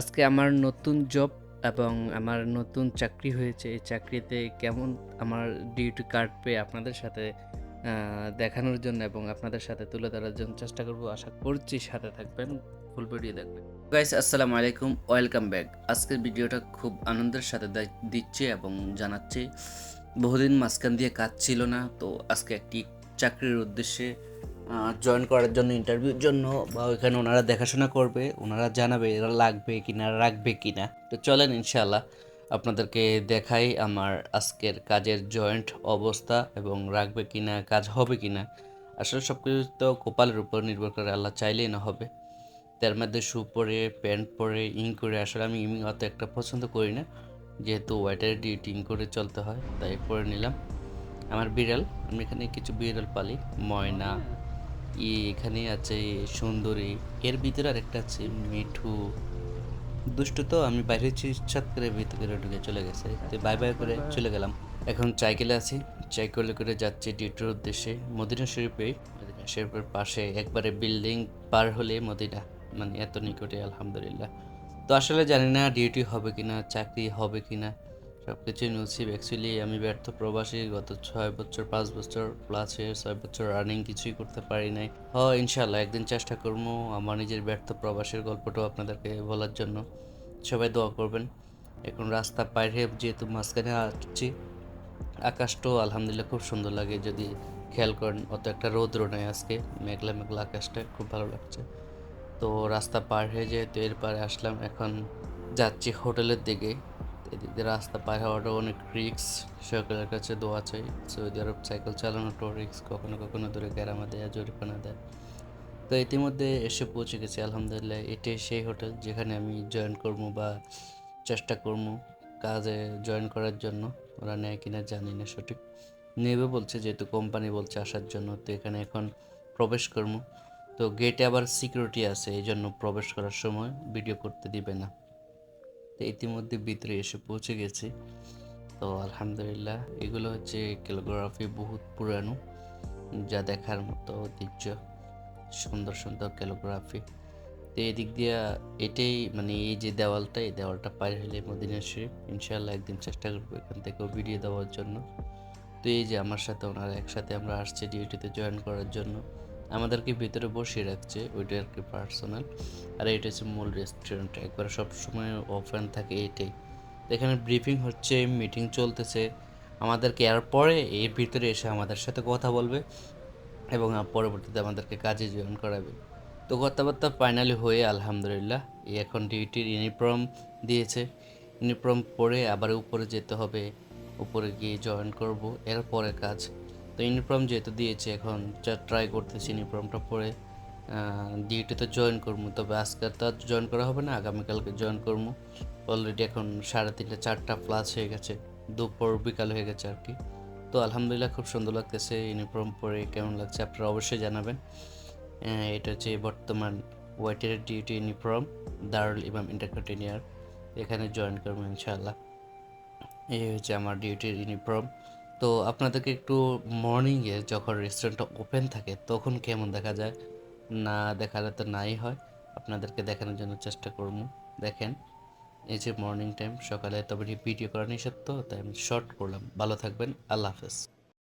আজকে আমার নতুন জব এবং আমার নতুন চাকরি হয়েছে। এই চাকরিতে কেমন আমার ডিউটি কার্ড পেয়ে আপনাদের সাথে দেখানোর জন্য এবং আপনাদের সাথে তুলে ধরার জন্য চেষ্টা করব। আশা করছি সাথে থাকবেন ফুল ভিডিও দেখবেন। গাইস আসসালামু আলাইকুম ওয়েলকাম ব্যাক আজকের ভিডিওটা খুব আনন্দের সাথে দিচ্ছি এবং জানাচ্ছি। বহুদিন মাঝখান দিয়ে কাজ ছিল না, তো আজকে একটি চাকরির উদ্দেশ্যে জয়েন করার জন্য ইন্টারভিউর জন্য বা ওইখানে ওনারা দেখাশোনা করবে, ওনারা জানাবে এরা লাগবে কি না রাখবে কি না তো চলেন ইনশাল্লাহ আপনাদেরকে দেখাই আমার আজকের কাজের জয়েন্ট অবস্থা এবং রাখবে কি না কাজ হবে কি না আসলে সব কিছু তো কপালের উপর নির্ভর করে, আল্লাহ চাইলেই না হবে। তার মধ্যে শু পরে প্যান্ট পরে ইং করে, আসলে আমি ইমিং অত একটা পছন্দ করি না। যেহেতু ওয়াইটার ডিউটি ইং করে চলতে হয়, তাই পরে নিলাম। আমার বিড়াল, আমি এখানে কিছু বিড়াল পালি, ময়না এখানে আছে সুন্দরী। এর ভিতরে আরেকটা আছে মিঠু। দুষ্টু তো আমি বাইরে হচ্ছি সাত করে ভিতরে ঢুকে চলে গেছে। তো বাই বাই করে চলে গেলাম। এখন সাইকেলে আছি। সাইকেলে করে যাচ্ছি ডিউটির উদ্দেশ্যে। মদিনা শরীফে। মদিনা শরীফের পাশে একবারে বিল্ডিং পার হলে মদিনা। মানে এত নিকটে আলহামদুলিল্লাহ। তো আসলে জানি না ডিউটি হবে কিনা চাকরি হবে কিনা। সব কিছুই নসিব। অ্যাকচুয়ালি আমি ব্যর্থ প্রবাসী, গত ছয় বছর, পাঁচ বছর প্লাসে ছয় বছর রানিং কিছুই করতে পারি নাই। হ ইনশাল্লাহ একদিন চেষ্টা করব আমার নিজের ব্যর্থ প্রবাসের গল্পটাও আপনাদেরকে বলার জন্য। সবাই দোয়া করবেন। এখন রাস্তা বাইরে যেহেতু মাঝখানে আসছি আকাশটাও আলহামদুলিল্লাহ খুব সুন্দর লাগে। যদি খেয়াল করেন, অত একটা রৌদ্র নেই আজকে, মেঘলা মেঘলা আকাশটা খুব ভালো লাগছে। তো রাস্তা পার হয়ে যেহেতু এর পারে আসলাম, এখন যাচ্ছি হোটেলের দিকে। এদিক রাস্তা পার হওয়াটা অনেক রিক্স সকলের কাছে দোয়া চাই। সৌদি আরব সাইকেল চালানোটাও রিক্স কখনো কখনো দূরে গ্যারামা দেয় জরিপানা দেয়। তো ইতিমধ্যে এসে পৌঁছে গেছি, আলহামদুলিল্লাহ। এটাই সেই হোটেল যেখানে আমি জয়েন করব বা চেষ্টা করব কাজে জয়েন করার জন্য। ওরা নেয় কিনা জানি না সঠিক। নেবে বলছে, যেহেতু কোম্পানি বলছে আসার জন্য, তো এখানে এখন প্রবেশ করব। তো গেটে আবার সিকিউরিটি আছে এই জন্য প্রবেশ করার সময় ভিডিও করতে দিবে না। ইতিমধ্যে ভিতরে এসে পৌঁছে গেছি। তো আলহামদুলিল্লাহ, এগুলো হচ্ছে ক্যালোগ্রাফি বহুত পুরানো, যা দেখার মতো ঐতিহ্য, সুন্দর সুন্দর ক্যালোগ্রাফি। তো এদিক দিয়ে এটাই মানে এই যে দেওয়ালটা, এই দেওয়ালটা পার হলে মদিনা শরীফ ইনশাল্লাহ একদিন চেষ্টা করব এখান থেকেও ভিডিও দেওয়ার জন্য। তো এই যে আমার সাথে ওনারা একসাথে আমরা আসছি ডিউটিতে জয়েন করার জন্য। আমাদেরকে ভিতরে বসিয়ে রাখছে, ওইটা আর কি পার্সোনাল আর এটা হচ্ছে মূল রেস্টুরেন্ট একবার সব সময় ওপেন থাকে এইটাই তো এখানে ব্রিফিং হচ্ছে মিটিং চলতেছে। আমাদেরকে এর পরে এর ভিতরে এসে আমাদের সাথে কথা বলবে এবং পরবর্তীতে আমাদেরকে কাজে জয়েন করাবে। তো কথাবার্তা ফাইনালি হয়ে, আলহামদুলিল্লাহ, এই এখন ডিউটির ইউনিফর্ম দিয়েছে। ইউনিফর্ম পরে আবার উপরে যেতে হবে, উপরে গিয়ে জয়েন করব, এরপরে কাজ। তো ইউনিফর্ম যেহেতু দিয়েছে, এখন যা ট্রাই করতেছি ইউনিফর্মটা পরে ডিউটিতে জয়েন করব। তবে আজকে তো আর জয়েন করা হবে না, আগামীকালকে জয়েন করব। অলরেডি এখন সাড়ে তিনটে, চারটা প্লাস হয়ে গেছে, দুপুর বিকাল হয়ে গেছে আর কি। তো আলহামদুলিল্লাহ খুব সুন্দর লাগতেছে ইউনিফর্ম পরে, কেমন লাগছে আপনারা অবশ্যই জানাবেন। এটা হচ্ছে বর্তমান ওয়াইটের ডিউটি ইউনিফর্ম, দারুল ইমাম ইন্টারকন্টিনিয়ার এখানে জয়েন করব ইনশাআল্লাহ। এই হচ্ছে আমার ডিউটির ইউনিফর্ম। তো আপনাদেরকে একটু মর্নিংয়ে যখন রেস্টুরেন্টটা ওপেন থাকে, তখন কেমন দেখা যায়? না দেখালে তো নাই হয়। আপনাদেরকে দেখানোর জন্য চেষ্টা করব। দেখেন, এই যে মর্নিং টাইম সকালে তবে ভিডিও করা নিষেধ তো তাই আমি শর্ট করলাম। ভালো থাকবেন, আল্লাহ হাফেজ।